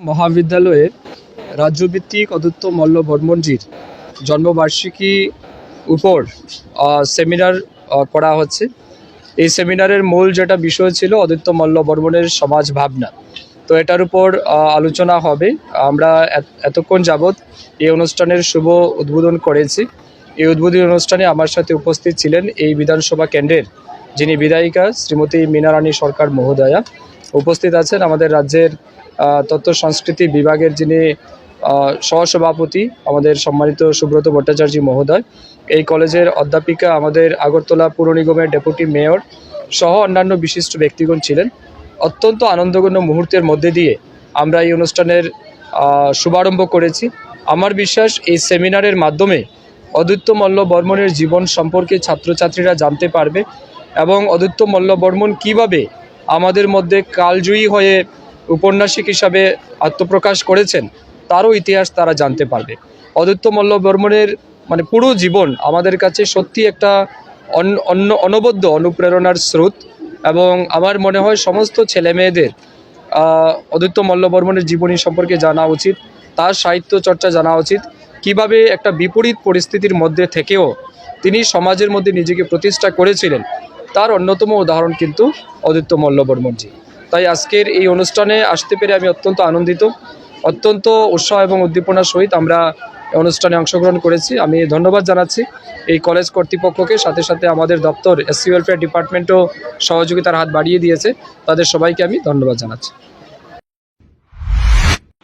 মহাবিদ্যালয়ে রাজ্যভিত্তিক অদ্বৈত মল্ল বর্মনজির জন্মবার্ষিকী উপর সেমিনার করা হচ্ছে। এই সেমিনারের মূল যেটা বিষয় ছিল অদ্বৈত মল্ল বর্মনের সমাজ ভাবনা। তো এটার উপর আলোচনা হবে। আমরা এত- এতক্ষণ যাবৎ এই অনুষ্ঠানের শুভ উদ্বোধন করেছি। এই উদ্বোধনী অনুষ্ঠানে আমার সাথে উপস্থিত ছিলেন এই বিধানসভা কেন্দ্রের যিনি বিধায়িকা শ্রীমতী মীনারানী সরকার মহোদয়া। উপস্থিত আছেন আমাদের রাজ্যের তথ্য সংস্কৃতি বিভাগের যিনি সহসভাপতি আমাদের সম্মানিত সুব্রত ভট্টাচার্য মহোদয়, এই কলেজের অধ্যাপিকা আমাদের আগরতলা পুর নিগমের ডেপুটি মেয়র সহ অন্যান্য বিশিষ্ট ব্যক্তিগণ ছিলেন। অত্যন্ত আনন্দঘন মুহূর্তের মধ্যে দিয়ে আমরা এই অনুষ্ঠানের শুভারম্ভ করেছি। আমার বিশ্বাস, এই সেমিনারের মাধ্যমে অদ্বৈত মল্ল বর্মনের জীবন সম্পর্কে ছাত্রছাত্রীরা জানতে পারবে এবং অদ্বৈত মল্ল বর্মন কীভাবে আমাদের মধ্যে কালজয়ী হয়ে উপন্যাসিক হিসাবে আত্মপ্রকাশ করেছেন তারও ইতিহাস তারা জানতে পারবে। অদ্বৈত মল্ল বর্মনের মানে পুরো জীবন আমাদের কাছে সত্যি একটা অন- অন্য অনবদ্য অনুপ্রেরণার স্রোত এবং আমার মনে হয় সমস্ত ছেলে মেয়েদের আহ, অদ্বৈত মল্ল বর্মনের জীবনী সম্পর্কে জানা উচিত তার সাহিত্য চর্চা জানা উচিত কীভাবে একটা বিপরীত পরিস্থিতির মধ্যে থেকেও তিনি সমাজের মধ্যে নিজেকে প্রতিষ্ঠা করেছিলেন। তার অন্যতম উদাহরণ কিন্তু অদিত্য মল্লবর্মনজি তাই আজকের এই অনুষ্ঠানে আসতে পেরে আমি অত্যন্ত আনন্দিত, অত্যন্ত উৎসাহ এবং উদ্দীপনার সহিত আমরা অনুষ্ঠানে অংশগ্রহণ করেছি। আমি ধন্যবাদ জানাচ্ছি এই কলেজ কর্তৃপক্ষকে, সাথে সাথে আমাদের দপ্তর এসসি ওয়েলফেয়ার ডিপার্টমেন্টও সহযোগিতার হাত বাড়িয়ে দিয়েছে। তাদের সবাইকে আমি ধন্যবাদ জানাচ্ছি।